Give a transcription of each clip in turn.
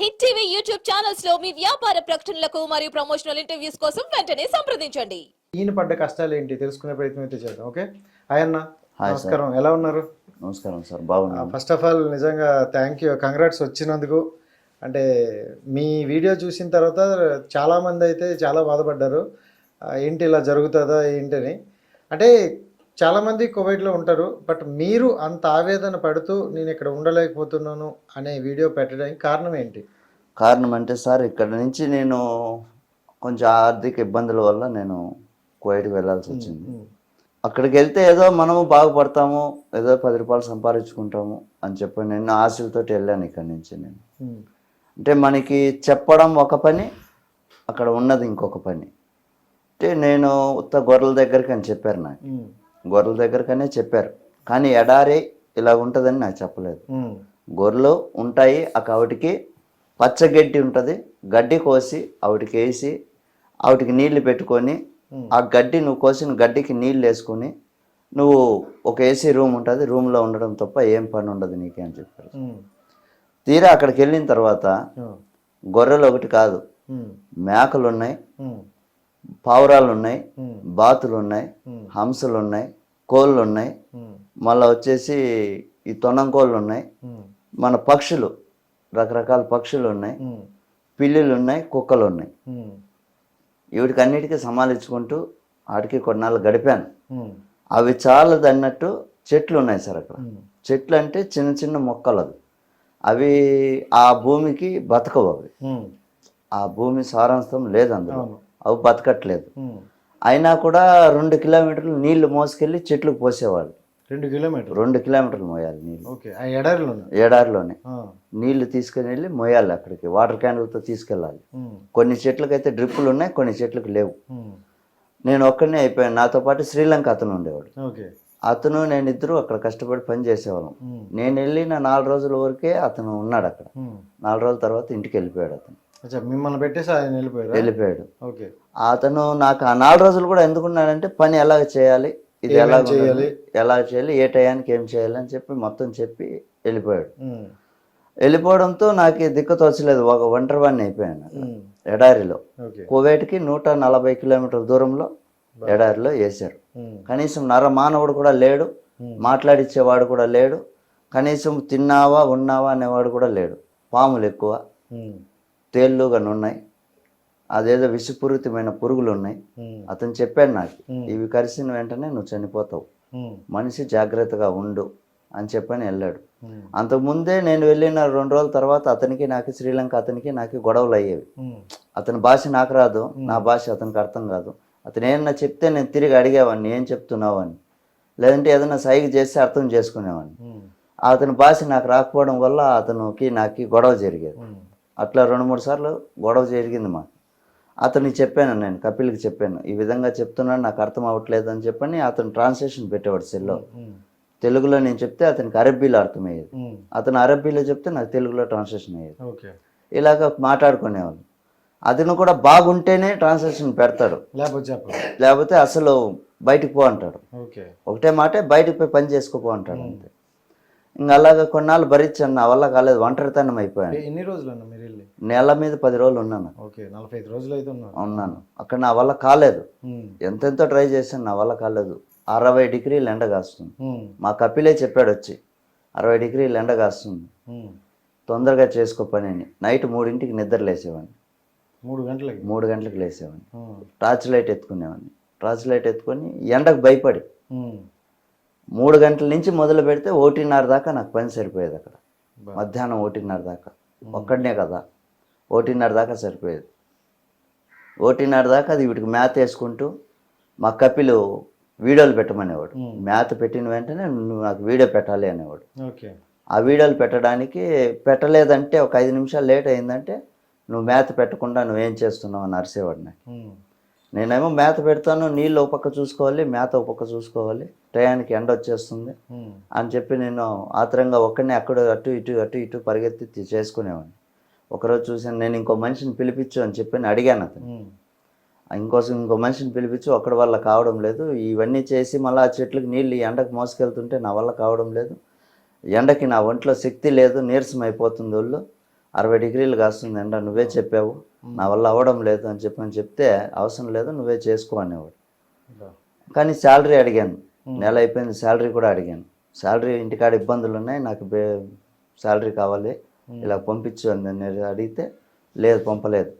Hit TV YouTube ఛానల్స్లో మీ వ్యాపార ప్రకటనలకు మరియు ప్రమోషనల్ ఇంటర్వ్యూస్ కోసం వెంటనే సంప్రదించండి. ఈయన పడ్డ కష్టాలు ఏంటి? తెలుసుకునే ప్రయత్నం అయితే చేద్దాం ఓకే? హాయ్ అన్న. Hi sir. నమస్కారం. ఎలా ఉన్నారు? నమస్కారం సార్. బాగున్నాను ఫస్ట్ ఆఫ్ ఆల్ నిజంగా థ్యాంక్ యూ కంగ్రాట్స్ వచ్చినందుకు. అంటే మీ వీడియో చూసిన తర్వాత చాలామంది అయితే చాలా బాధపడ్డారు. ఏంటి ఇలా జరుగుతుందా ఏంటని. అంటే చాలామంది కువైట్లో ఉంటారు బట్ మీరు అంత ఆవేదన పడుతూ నేను ఇక్కడ ఉండలేకపోతున్నాను అనే వీడియో పెట్టడానికి కారణం ఏంటి? కారణం అంటే సార్ ఇక్కడ నుంచి నేను కొంచెం ఆర్థిక ఇబ్బందుల వల్ల నేను కువైట్కి వెళ్ళాల్సి వచ్చింది. అక్కడికి వెళ్తే ఏదో మనము బాగుపడతాము ఏదో పది రూపాయలు సంపాదించుకుంటాము అని చెప్పి నేను ఆశలతోటి వెళ్ళాను ఇక్కడి నుంచి నేను. అంటే మనకి చెప్పడం ఒక పని అక్కడ ఉన్నది ఇంకొక పని. అంటే నేను ఉత్త గొర్రెల దగ్గరికి అని చెప్పారు నాకు. గొర్రెల దగ్గరకనే చెప్పారు. కానీ ఎడారి ఇలా ఉంటుందని నాకు చెప్పలేదు. గొర్రెలు ఉంటాయి ఆ కావిటికి పచ్చగడ్డి ఉంటుంది. గడ్డి కోసి ఆవిటికి వేసి ఆవిటికి నీళ్ళు పెట్టుకొని. ఆ గడ్డి నువ్వు కోసిన గడ్డికి నీళ్ళు వేసుకొని నువ్వు ఒక ఏసీ రూమ్ ఉంటుంది రూమ్లో ఉండడం తప్ప ఏం పని ఉండదు నీకే అని చెప్పారు. తీరా అక్కడికి వెళ్ళిన తర్వాత గొర్రెలు ఒకటి కాదు మేకలు ఉన్నాయి పావురాలు ఉన్నాయి బాతులు ఉన్నాయి హంసలు ఉన్నాయి కోళ్ళు ఉన్నాయి మళ్ళీ వచ్చేసి ఈ తొనం కోళ్ళు ఉన్నాయి మన పక్షులు రకరకాల పక్షులు ఉన్నాయి పిల్లులు ఉన్నాయి కుక్కలు ఉన్నాయి వీటికి అన్నిటికీ సమాలించుకుంటూ వాటికి కొన్నాళ్ళు గడిపాను. అవి చాలదు అన్నట్టు చెట్లు ఉన్నాయి సార్ అక్కడ. చెట్లు అంటే చిన్న చిన్న మొక్కలు అవి. అవి ఆ భూమికి బతకవు అవి. ఆ భూమి సారాంశం లేదు అందులో. అవి బతకట్లేదు. అయినా కూడా రెండు కిలోమీటర్లు నీళ్ళు మోసుకెళ్ళి చెట్లకు పోసేవాళ్ళు. రెండు కిలోమీటర్ రెండు కిలోమీటర్లు మోయాలి నీళ్ళు ఓకే. ఆ ఎడారిలో ఉన్నా ఏడారిలోనే నీళ్ళు తీసుకుని వెళ్ళి మోయాలి అక్కడికి. వాటర్ క్యాన్లతో తీసుకెళ్ళాలి. కొన్ని చెట్లకైతే డ్రిప్పులు ఉన్నాయి కొన్ని చెట్లకు లేవు. నేను ఒక్కడనే అయిపోయాను. నాతో పాటు శ్రీలంక అతను ఉండేవాడు. అతను నేను ఇద్దరు అక్కడ కష్టపడి పని చేసేవాళ్ళం. నేను వెళ్ళిన నాలుగు రోజుల వరకే అతను ఉన్నాడు అక్కడ. నాలుగు రోజుల తర్వాత ఇంటికి వెళ్ళిపోయాడు అతను. మిమ్మల్ని పెట్టేసి ఆయన వెళ్ళిపోయారా? వెళ్ళిపోయాడు. ఓకే. అతను నాకు ఆ నాలుగు రోజులు కూడా ఎందుకున్నాడంటే పని ఎలాగ చేయాలి ఇది ఎలా చేయాలి? ఎలా చేయాలి ఏ టయానికి ఏం చేయాలి అని చెప్పి మొత్తం చెప్పి వెళ్ళిపోయాడు. వెళ్ళిపోవడంతో నాకు దిక్కు తోచలేదు ఒక ఒంటరి వాడిని అయిపోయాను. ఎడారిలో. కువైట్కి నూట నలభై కిలోమీటర్ల దూరంలో ఎడారిలో వేశారు. కనీసం నర మానవుడు కూడా లేడు మాట్లాడిచ్చేవాడు కూడా లేడు కనీసం తిన్నావా ఉన్నావా అనేవాడు కూడా లేడు. పాములు ఎక్కువ. తేళ్ళు కానీ ఉన్నాయి అదేదో విషపూరితమైన పురుగులు ఉన్నాయి అతను చెప్పాడు నాకు. ఇవి కరిసిన వెంటనే నువ్వు చనిపోతావు. మనిషి జాగ్రత్తగా ఉండు అని చెప్పని వెళ్ళాడు. అంతకుముందే నేను వెళ్ళిన రెండు రోజుల తర్వాత అతనికి నాకు శ్రీలంక అతనికి నాకు గొడవలు అయ్యేవి. అతని భాష నాకు రాదు నా భాష అతనికి అర్థం కాదు. అతను ఏమన్నా చెప్తే నేను తిరిగి అడిగేవాడిని ఏం చెప్తున్నావు అని. లేదంటే ఏదైనా సైగ చేస్తే అర్థం చేసుకునేవాడిని. అతని భాష నాకు రాకపోవడం వల్ల అతనికి నాకు గొడవ జరిగేది. అట్లా రెండు మూడు సార్లు గొడవ జరిగింది మాకు. అతనికి చెప్పాను నేను కపిల్కి చెప్పాను ఈ విధంగా చెప్తున్నాను నాకు అర్థం అవ్వట్లేదు అని చెప్పని అతను ట్రాన్స్లేషన్ పెట్టేవాడు సెల్లో. తెలుగులో నేను చెప్తే అతనికి అరబ్బీలో అర్థమయ్యేది. అతను అరబ్బీలో చెప్తే నాకు తెలుగులో ట్రాన్స్లేషన్ అయ్యేది. ఇలాగ మాట్లాడుకునేవాళ్ళు. అతను కూడా బాగుంటేనే ట్రాన్స్లేషన్ పెడతాడు. లేకపోతే అసలు బయటికి పో అంటాడు. ఒకటే మాటే బయటికి పోయి పని చేసుకోపో అంటాడు అంతే. ఇంకా అలాగ కొన్నాళ్ళు భరించాను నా వల్ల కాలేదు ఒంటరితనం అయిపోయాను. ఎన్ని రోజులు అన్న మీరు వెళ్ళి? నెల మీద పది రోజులు ఉన్నాను. ఓకే నలభై ఐదు రోజులు అయితే ఉన్నారు. ఉన్నాను. అక్కడ నా వల్ల కాలేదు. ఎంతెంతో ట్రై చేశాను నా వల్ల కాలేదు. అరవై డిగ్రీలు ఎండ కాస్తుంది. మా కపిలే చెప్పాడు వచ్చి అరవై డిగ్రీలు ఎండ కాస్తుంది. తొందరగా చేసుకో పని అని నైట్ మూడింటికి నిద్ర లేసేవాడిని. మూడు గంటలకి? మూడు గంటలకు లేసేవాడిని. టార్చ్ లైట్ ఎత్తుకునేవాడిని. టార్చ్ లైట్ ఎత్తుకొని ఎండకు భయపడి. మూడు గంటల నుంచి మొదలు పెడితే ఒకటిన్నర దాకా నాకు పని సరిపోయేది అక్కడ. మధ్యాహ్నం ఒకటిన్నర దాకా. ఒక్కడనే కదా. ఒకటిన్నర దాకా సరిపోయేది. ఒకటిన్నర దాకా అది వీటికి మేత వేసుకుంటూ మా కపిలు వీడియోలు పెట్టమనేవాడు. మేత పెట్టిన వెంటనే నువ్వు నాకు వీడియో పెట్టాలి అనేవాడు. ఓకే. ఆ వీడియోలు పెట్టడానికి పెట్టలేదంటే ఒక ఐదు నిమిషాలు లేట్ అయిందంటే నువ్వు మేత పెట్టకుండా నువ్వేం చేస్తున్నావు అని అరిసేవాడు నాకు. ఉమ్, నేనేమో మేత పెడతాను నీళ్ళు ఒక పక్క చూసుకోవాలి మేత ఒక పక్క చూసుకోవాలి టయానికి ఎండ వచ్చేస్తుంది అని చెప్పి నేను ఆత్రంగా ఒక్కడిని అక్కడ అటు ఇటు అటు ఇటు పరిగెత్తి చేసుకునేవాడిని. ఒకరోజు చూసాను నేను ఇంకో మనిషిని పిలిపించు అని చెప్పి అడిగాను అతను ఇంకోసం ఇంకో మనిషిని పిలిపించు ఒక్కడి వల్ల కావడం లేదు. ఇవన్నీ చేసి మళ్ళీ ఆ చెట్లకు నీళ్ళు ఈ ఎండకు మోసుకెళ్తుంటే నా వల్ల కావడం లేదు. ఎండకి నా ఒంట్లో శక్తి లేదు నీరసం అయిపోతుంది ఒళ్ళు. అరవై డిగ్రీలు కాస్తుంది ఎండ నువ్వే చెప్పావు. నా వల్ల అవ్వడం లేదు అని చెప్పని చెప్తే అవసరం లేదు నువ్వే చేసుకో అనేవాడు. కానీ శాలరీ అడిగాను. నెల అయిపోయింది శాలరీ కూడా అడిగాను. శాలరీ ఇంటికాడ ఇబ్బందులు ఉన్నాయి నాకు శాలరీ కావాలి ఇలా పంపించు అని నేను అడిగితే లేదు పంపలేదు.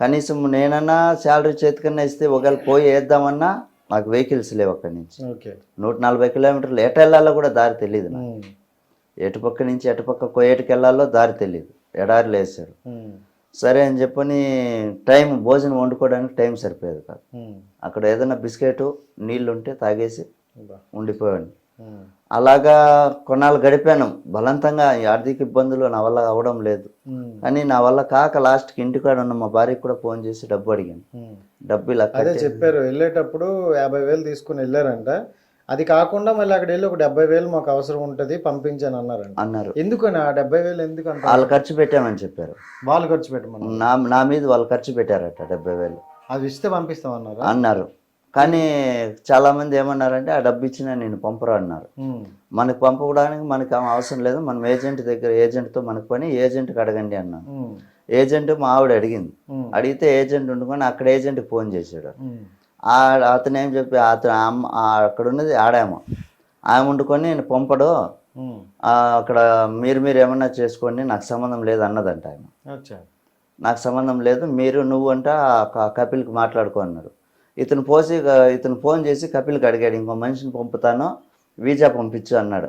కనీసం నేనన్నా శాలరీ చేతికన్నా ఇస్తే ఒకవేళ పోయి వేద్దామన్నా నాకు వెహికల్స్ లేవు అక్కడి నుంచి. నూట నలభై కిలోమీటర్లు ఎటు వెళ్ళాలో కూడా దారి తెలియదు నాకు. ఎటుపక్క నుంచి ఎటుపక్క కోయేటికి వెళ్ళాలో దారి తెలియదు ఎడారిలో వేసారు. సరే అని చెప్పని టైం భోజనం వండుకోవడానికి టైం సరిపోయేది కాదు. అక్కడ ఏదైనా బిస్కెట్ నీళ్ళు ఉంటే తాగేసి ఉమ్. అలాగా కొన్నాళ్ళు గడిపాను బలవంతంగా ఈ ఆర్థిక ఇబ్బందులు నా వల్ల అవడం లేదు. కానీ నా వల్ల కాక లాస్ట్కి ఇంటికాడ ఉన్న మా భార్యకి కూడా ఫోన్ చేసి డబ్బు అడిగాను. డబ్బు ఇలా చెప్పారు వెళ్ళేటప్పుడు యాభై వేలు తీసుకుని వెళ్ళారంట అది కాకుండా మళ్ళీ అక్కడ వెళ్ళి ఒక డెబ్బై వేలు మాకు అవసరం ఉంటుంది పంపించాను అన్నారంట. అన్నారు. ఎందుకని? ఆ డెబ్బై వేలు ఎందుకు అంత వాళ్ళు ఖర్చు పెట్టామని చెప్పారు. వాళ్ళు ఖర్చు పెట్టమన్నారు. నా నా మీద వాళ్ళు ఖర్చు పెట్టారట డెబ్బై వేలు. అది ఇస్తే పంపిస్తామన్నారా? అన్నారు. కానీ చాలా మంది ఏమన్నారంటే ఆ డబ్బు ఇచ్చినా నేను పంపరు అన్నారు. మనకు పంపడానికి మనకు అవసరం లేదు మనం ఏజెంట్ దగ్గర ఏజెంట్తో మనకు పని ఏజెంట్కి అడగండి అన్నాను. ఏజెంట్ మా ఆవిడ అడిగింది. అడిగితే ఏజెంట్ ఉండుకొని అక్కడ ఏజెంట్కి ఫోన్ చేశాడు. అతను ఏం చెప్పి అతను అమ్మ అక్కడ ఉన్నది ఆడామ. ఆమె వండుకొని నేను పంపడు. అక్కడ మీరు మీరు ఏమన్నా చేసుకోండి నాకు సంబంధం లేదు అన్నదంట అచ్చా. నాకు సంబంధం లేదు మీరు నువ్వు అంట కపిల్కి మాట్లాడుకో అన్నారు. ఇతను పోసి ఇతను ఫోన్ చేసి కపిల్కి అడిగాడు ఇంకో మనిషిని పంపుతాను వీజా పంపించు అన్నాడు.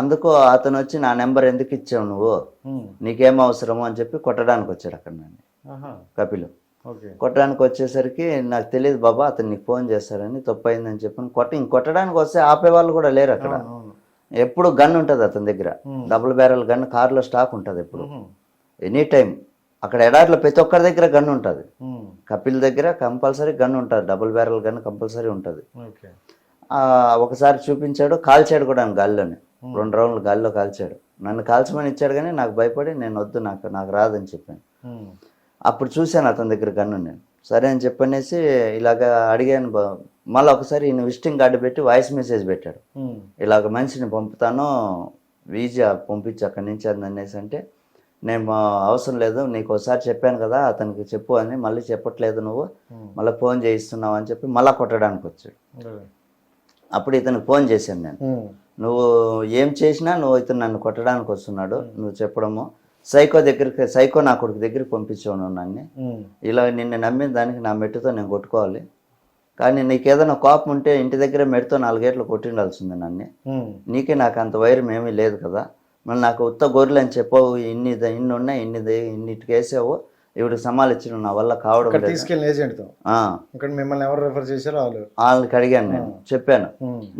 అందుకు అతను వచ్చి నా నెంబర్ ఎందుకు ఇచ్చావు నువ్వు. నీకేం అవసరము అని చెప్పి కొట్టడానికి వచ్చాడు అక్కడ నన్ను. కపిల్. కొట్టడానికి వచ్చేసరికి నాకు తెలియదు బాబా అతను నీకు ఫోన్ చేస్తాడని తప్పు అయిందని చెప్పి కొట్ట ఇంక కొట్టడానికి వస్తే ఆపే వాళ్ళు కూడా లేరు అక్కడ. ఎప్పుడు గన్ ఉంటుంది అతని దగ్గర. డబుల్ బ్యారల్ గన్ కార్లో స్టాక్ ఉంటుంది ఎప్పుడు. ఎనీ టైం అక్కడ ఎడారిలో ప్రతి ఒక్కరి దగ్గర గన్ ఉంటుంది. కపిల్ దగ్గర కంపల్సరీ గన్ ఉంటుంది. డబుల్ బ్యారల్ గన్ కంపల్సరీ ఉంటుంది. ఒకసారి చూపించాడు కాల్చాడు కూడా ఆయన గాల్లోనే. రెండు రౌండ్లు గాల్లో కాల్చాడు. నన్ను కాల్చమని ఇచ్చాడు కానీ నాకు భయపడి నేను వద్దు నాకు నాకు రాదని చెప్పాను. అప్పుడు చూశాను అతని దగ్గర గన్ను నేను సరే అని చెప్పనేసి ఇలాగ అడిగాను మళ్ళీ ఒకసారి ఈయన విజిటింగ్ కార్డు పెట్టి వాయిస్ మెసేజ్ పెట్టాడు. ఇలాగ మనిషిని పంపుతాను వీజా పంపించి అక్కడి నుంచి అని అనేసి అంటే నేను అవసరం లేదు నీకు ఒకసారి చెప్పాను కదా అతనికి చెప్పు అని మళ్ళీ చెప్పట్లేదు నువ్వు. మళ్ళీ ఫోన్ చేయిస్తున్నావు అని చెప్పి మళ్ళీ కొట్టడానికి వచ్చాడు. అప్పుడు ఇతనికి ఫోన్ చేశాను నేను. నువ్వు ఏం చేసినా నువ్వు ఇతను నన్ను కొట్టడానికి వస్తున్నాడు నువ్వు చెప్పడము సైకో దగ్గరికి సైకో నా కొడుకు దగ్గరికి పంపించావు నువ్వు నన్ను. ఇలా నిన్ను నమ్మిన దానికి నా మెట్టుతో నేను కొట్టుకోవాలి. కానీ నీకు ఏదైనా కోపం ఉంటే ఇంటి దగ్గర మెట్టుతో నాలుగేట్లు కొట్టిండాల్సింది నన్ను. నీకే నాకు అంత వైరం ఏమీ లేదు కదా. మళ్ళీ నాకు ఉత్త గొర్రెలు అని చెప్పావు ఇన్ని ఇన్ని ఉన్నాయి ఇన్ని ద- ఇవిడికి సమాలిచ్చిన నా వల్ల కావడం తీసుకెళ్ళిన ఏజెంట్తో. ఇక్కడ మిమ్మల్ని ఎవరు రెఫర్ చేశారో వాళ్ళు. వాళ్ళకి అడిగాను నేను. చెప్పాను.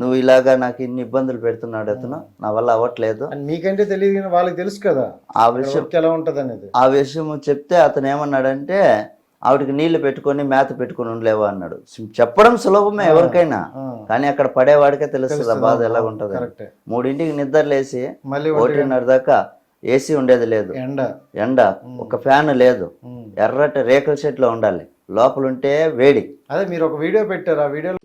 నువ్వు ఇలాగా నాకు ఇన్ని ఇబ్బందులు పెడుతున్నాడు అతను నా వల్ల అవ్వట్లేదు. మీకంటే తెలియదు వాళ్ళకి తెలుసు కదా. ఆ విషయం ఎలా ఉంటుంది అనేది ఆ విషయం చెప్తే అతను ఏమన్నాడంటే ఆవిడకి నీళ్ళు పెట్టుకొని మేత పెట్టుకొని ఉండలేవా అన్నాడు. చెప్పడం సులభమే ఎవరికైనా. కానీ అక్కడ పడేవాడికే తెలుస్తుంది బాధ ఎలా ఉంటుంది మూడింటికి నిద్ర లేసి మళ్ళీ ఒంటి ఒకటిన్నర దాకా ఏసీ ఉండేది లేదు. ఎండ. ఎండ. ఒక ఫ్యాన్ లేదు. ఎర్రటి రేకుల షెడ్లో ఉండాలి. లోపల ఉంటే వేడి. అదే మీరు ఒక వీడియో పెట్టారు. ఆ వీడియోలో